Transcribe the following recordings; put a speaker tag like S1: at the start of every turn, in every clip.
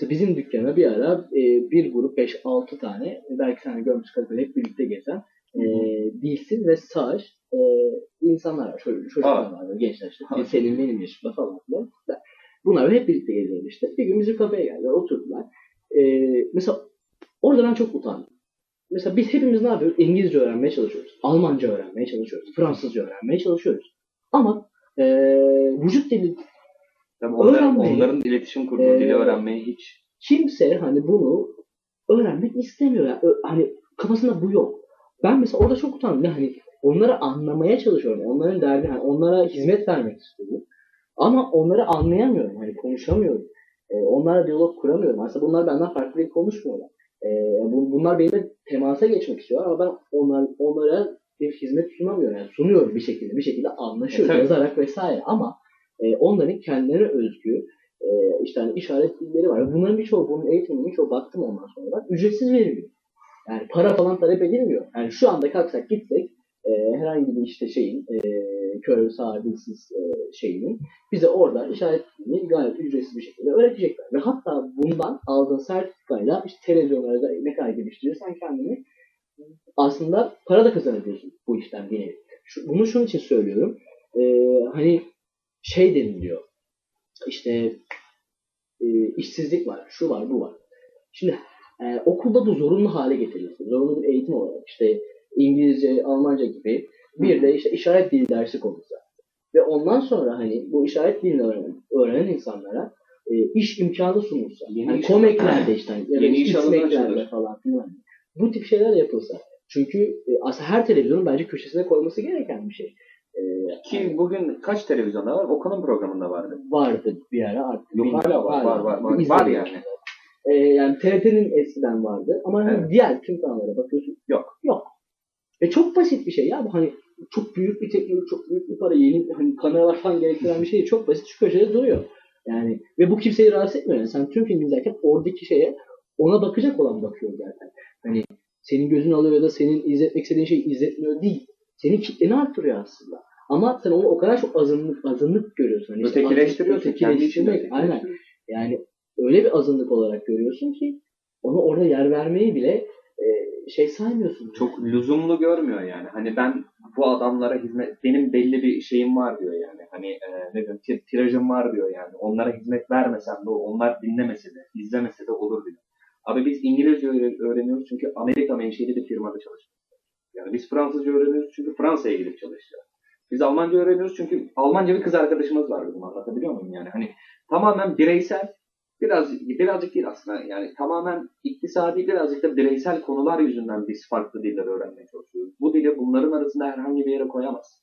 S1: Mesela bizim dükkana bir ara e, bir grup 5-6 tane belki sen görmüş Kadıköy'de hep birlikte gezen e, dilsiz ve sağır e, insanlar var. Çocuk, çocuklar var. böyle Gençler işte.
S2: Ha.
S1: Senin benim yaşımda falan filan. Bunlar hep birlikte geziyorlar işte. Bir gün bizim kafeye geldiler. Oturdular. E, mesela orada ben çok utandım. Mesela biz hepimiz ne yapıyoruz? İngilizce öğrenmeye çalışıyoruz. Almanca öğrenmeye çalışıyoruz. Fransızca öğrenmeye çalışıyoruz. Ama e, vücut dili
S2: Tabii onların,
S1: Öğrenmeyi-
S2: onların iletişim kurduğu
S1: Ee,
S2: dili öğrenmeyi hiç
S1: kimse hani bunu öğrenmek istemiyor. Yani, hani kafasında bu yok. Ben mesela orada çok utandım. Yani hani onları anlamaya çalışıyorum. Onların derdi, hani onlara hizmet vermek istiyorum. Ama onları anlayamıyorum. Hani konuşamıyorum. Ee, onlarla diyalog kuramıyorum. Aslında bunlar benden farklı konuşmuyorlar. Ee, bu- bunlar benimle temasa geçmek istiyor ama ben onlar, onlara bir hizmet sunamıyorum. Yani sunuyorum bir şekilde. Bir şekilde anlaşıyoruz
S2: E, tabii.
S1: yazarak vesaire ama e, onların kendilerine özgü e, işte hani işaret dilleri var. Bunların birçoğu, bunun eğitiminin birçoğu baktım ondan sonra ücretsiz veriliyor. Yani para falan talep edilmiyor. Yani şu anda kalksak gitsek e, herhangi bir işte şeyin e, kör, sağır, dilsiz e, şeyinin bize orada işaret dilini gayet ücretsiz bir şekilde öğretecekler. Ve hatta bundan aldığın sertifikayla işte televizyonlarda ne kadar geliştirirsen kendini aslında para da kazanabiliyorsun bu işten bir nevi. Şu, bunu şunun için söylüyorum. E, hani şey deniliyor. İşte e, işsizlik var, şu var, bu var. Şimdi e, okulda bu zorunlu hale getirilsin. Zorunlu bir eğitim olarak işte İngilizce, Almanca gibi bir de işte işaret dili dersi konulsa. Ve ondan sonra hani bu işaret dilini öğrenen, öğrenen insanlara e, iş imkanı sunulsa.
S2: Yeni iş-
S1: komeklerde işte hani, ya da
S2: Yeni
S1: iş
S2: alanı
S1: falan filan. Bu tip şeyler yapılsa. Çünkü e, aslında her televizyonun bence köşesine koyması gereken bir şey. E,
S2: ki bugün kaç televizyonda var? Okan'ın programında vardı.
S1: vardı bir ara artık.
S2: Yok, hala var, var, var, var. Var yani.
S1: Ee, yani TRT'nin eskiden vardı ama hani
S2: Evet.
S1: diğer tüm kanallara bakıyorsun.
S2: Yok.
S1: Yok. Ve çok basit bir şey ya bu hani çok büyük bir teknoloji, çok büyük bir para, yeni hani kameralar falan gerektiren bir şey çok basit şu köşede duruyor. Yani ve bu kimseyi rahatsız etmiyor. Yani sen tüm film izlerken oradaki şeye ona bakacak olan bakıyor zaten. Hani senin gözün alıyor ya da senin izletmek istediğin şeyi izletmiyor değil. Senin kitleni arttırıyor aslında. Ama sen onu o kadar çok azınlık azınlık görüyorsun. Hani işte
S2: Ötekileştiriyorsun. İçinde
S1: ötekileştirmek. Aynen. Yani öyle bir azınlık olarak görüyorsun ki onu orada yer vermeyi bile e, şey saymıyorsun.
S2: Çok lüzumlu görmüyor yani. Hani ben bu adamlara hizmet, benim belli bir şeyim var diyor yani. Hani e, ne diyeyim, ti- tirajım var diyor yani. Onlara hizmet vermesem de onlar dinlemese de, izlemese de olur diyor. Abi biz İngilizce öğre- öğreniyoruz çünkü Amerika menşeli bir firmada çalışıyoruz. Yani biz Fransızca öğreniyoruz çünkü Fransa'ya gidip çalışacağız. Biz Almanca öğreniyoruz çünkü Almanca bir kız arkadaşımız var bizim anlatabiliyor muyum yani? Hani tamamen bireysel biraz birazcık değil aslında yani tamamen iktisadi birazcık da bireysel konular yüzünden biz farklı diller öğrenmeye çalışıyoruz. Bu dili bunların arasında herhangi bir yere koyamazsın.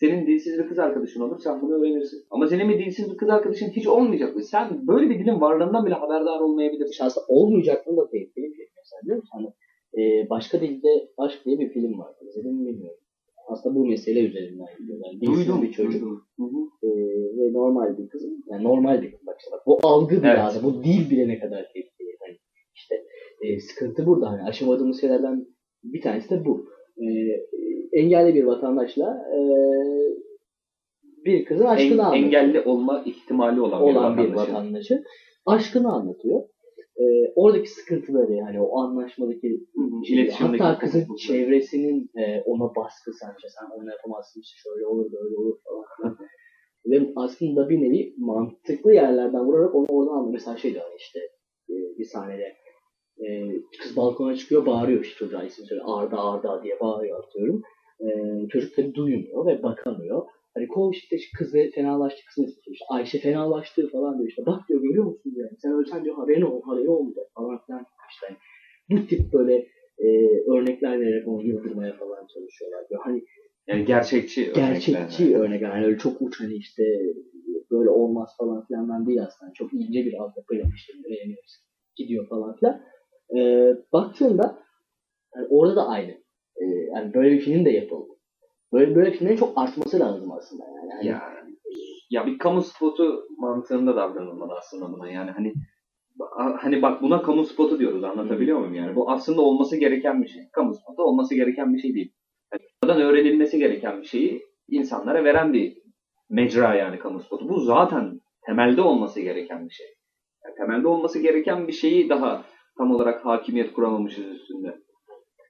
S2: Senin dilsiz bir kız arkadaşın olur sen bunu öğrenirsin. Ama senin bir dilsiz bir kız arkadaşın hiç olmayacak. Sen böyle bir dilin varlığından bile haberdar olmayabilirsin.
S1: İşte aslında olmayacaklığını da tehlikeli bir şey. Mesela biliyor musun? Hani, e, başka dilde Aşk diye bir film vardı. İzledin mi bilmiyorum. Aslında bu mesele üzerinden gidiyor. Yani dilsiz bir çocuk
S2: duydum.
S1: E, ve normal bir kız. Yani normal bir kız. Bak işte bak bu algı bile
S2: Evet.
S1: lazım. Bu dil bile ne kadar tehlikeli. Hani işte e, sıkıntı burada. Hani aşamadığımız şeylerden bir tanesi de bu. E, engelli bir vatandaşla e, bir kızın aşkını
S2: En-
S1: anlatıyor.
S2: engelli olma ihtimali olan, bir
S1: olan bir
S2: vatandaşın.
S1: vatandaşın aşkını anlatıyor. Ee, oradaki sıkıntıları yani o anlaşmadaki
S2: iletişimdeki
S1: hatta kızın çevresinin e, ona baskı sence sen onu yapamazsın işte şöyle olur böyle olur falan. Ve aslında bir nevi mantıklı yerlerden vurarak onu oradan alıyor. Mesela şey diyor hani işte e, bir sahnede e, kız balkona çıkıyor bağırıyor işte çocuğa isim söyle Arda Arda diye bağırıyor atıyorum. E, çocuk tabii duymuyor ve bakamıyor. Hani koş işte kız fenalaştı kızın ismi işte Ayşe fenalaştı falan diyor işte bak diyor görüyor musun diyor. Sen ölsen diyor haberin ol haberin olmayacak falan filan işte hani bu tip böyle e, örnekler vererek onu yıldırmaya falan çalışıyorlar. Böyle hani
S2: Yani gerçekçi
S1: gerçekçi
S2: örnekler.
S1: örnek yani öyle çok uç hani işte böyle olmaz falan filandan değil aslında. Çok ince bir altyapıyla işte öğreniyoruz. Gidiyor falan filan. E, baktığında yani orada da aynı. E, yani böyle bir film de yapıldı. Böyle böyle filmlerin çok artması lazım aslında yani. Hani
S2: Ya, ya bir kamu spotu mantığında davranılmalı aslında buna. Yani hani hani bak buna kamu spotu diyoruz anlatabiliyor muyum yani? Bu aslında olması gereken bir şey. Kamu spotu olması gereken bir şey değil. Yani buradan öğrenilmesi gereken bir şeyi insanlara veren bir mecra yani kamu spotu. Bu zaten temelde olması gereken bir şey. Yani temelde olması gereken bir şeyi daha tam olarak hakimiyet kuramamışız üstünde.